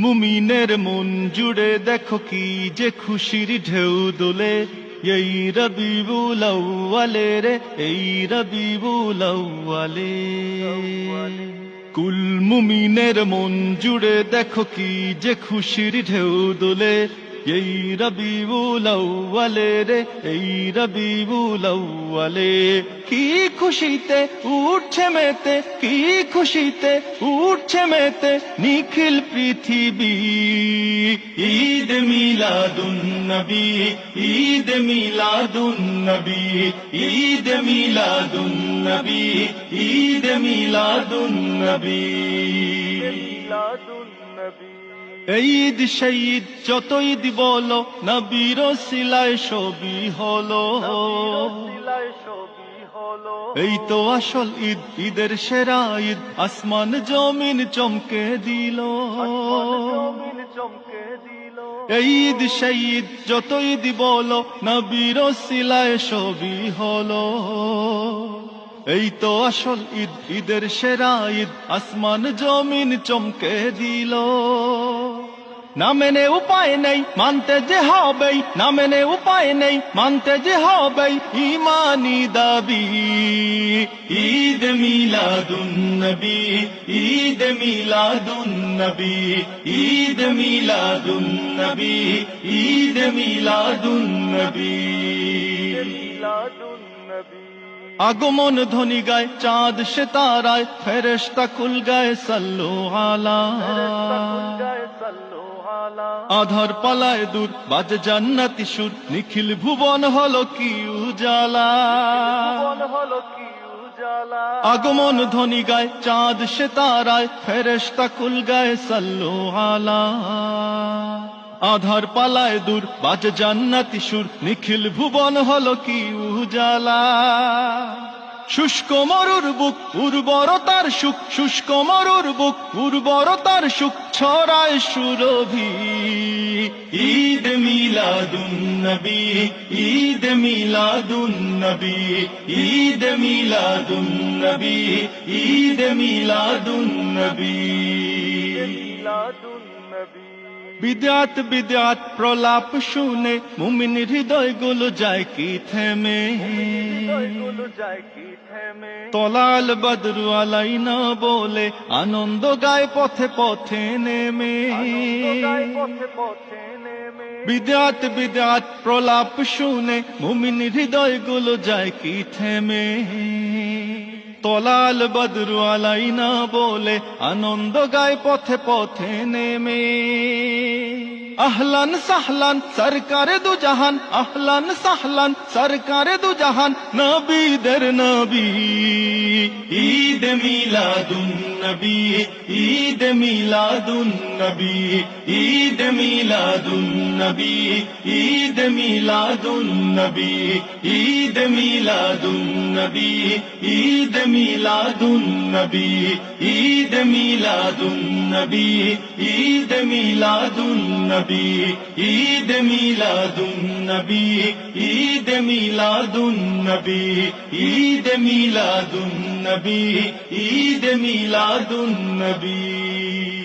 মুমিনের মন জুড়ে দেখো কি যে খুশির ঢেউ দোলে। এই রবিবুল বুলাউলে রে, এই রবিবুল বুলাউলে কুল মুমিনের মন জুড়ে দেখো কি যে খুশির ঢেউ দোলে। এই রবিবুল আউয়ালে রে, এই রবিবুল আউয়ালে। কি খুশিতে উঠছে মেতে, কি খুশিতে উঠছে মেতে নিখিল পৃথিবী। ঈদ মিলাদুন নবী, ঈদ মিলাদুন নবী, ঈদ মিলাদুন নবী, ঈদ মিলাদুন নবী। এই ঈদ শহীদ যত ঈদ বলো, নবীর সিলায় ছবি হলো। এই তো আসল ঈদ, ঈদের সেরা ঈদ, আসমান জমিন চমকে দিল। এই ঈদ শহীদ যত ঈদ বলো, নবীর সিলায় ছবি হলো। এই তো আসল ঈদ, ঈদের সেরা ঈদ, আসমান জমিন চমকে দিল। না মেনে উপায় নেই, মানতে যে হবেই। না মেনে উপায় নেই, মানতে যে হবেই। ইমানি দাবি, ঈদ মিলাদুন নবী, ঈদ মিলাদুন নবী, ঈদ মিলাদুন নবী, ঈদ মিলাদুন নবী। আগমন ধ্বনি গায়, চাঁদ সে তারায় ফেরেশতা কুল গায় সাল্লু আলা। আধার পালায় দূর বাজে জান্নাতি সুর। নিখিল ভুবন হলো কি উজালা। আগমন ধ্বনি গায় চাঁদ সে তারায় ফেরেশতা কুল গায় সাল্লু আলা। আধার পালায় দূর বাজে জান্নাতি সুর। নিখিল ভুবন হলো কি উজালা। শুষ্ক মরুর বুক, উর্বরতার সুখ, শুষ্ক মরুর বুক, উর্বরতার সুখ, ছড়ায় সুরভি। ঈদ মিলাদুন নবী, ঈদ মিলাদুন নবী, ঈদ মিলাদুন নবী, ঈদ মিলাদুন নবী। বিদ্যাত বিদ্যাত প্রলাপ শুনে মুমিন হৃদয়গুলো যায় কি থেমে? তলাল বদরু আলাই না বলে আনন্দ গায় পথে পথে নেমে। বিদ্যাত বিদ্যাত প্রলাপ শুনে মুমিন হৃদয়গুলো যায় কি থেমে? তলাল বদরু আলাই না বলে আনন্দ গায় পথে পথে নেমে। আহলান সাহলান, সরকারে দু জাহান। আহলান সাহলান, সরকারে দু জাহান। নবীদের নবী, ঈদ মিলাদুন নবী, ঈদ মিলাদুন নবী, ঈদ মিলাদুন নবী, ঈদ মিলাদুন নবী, ঈদ মিলাদুন নবী, ঈদ ميلاد النبي عيد ميلاد النبي عيد ميلاد النبي عيد ميلاد النبي عيد ميلاد النبي عيد ميلاد النبي عيد ميلاد النبي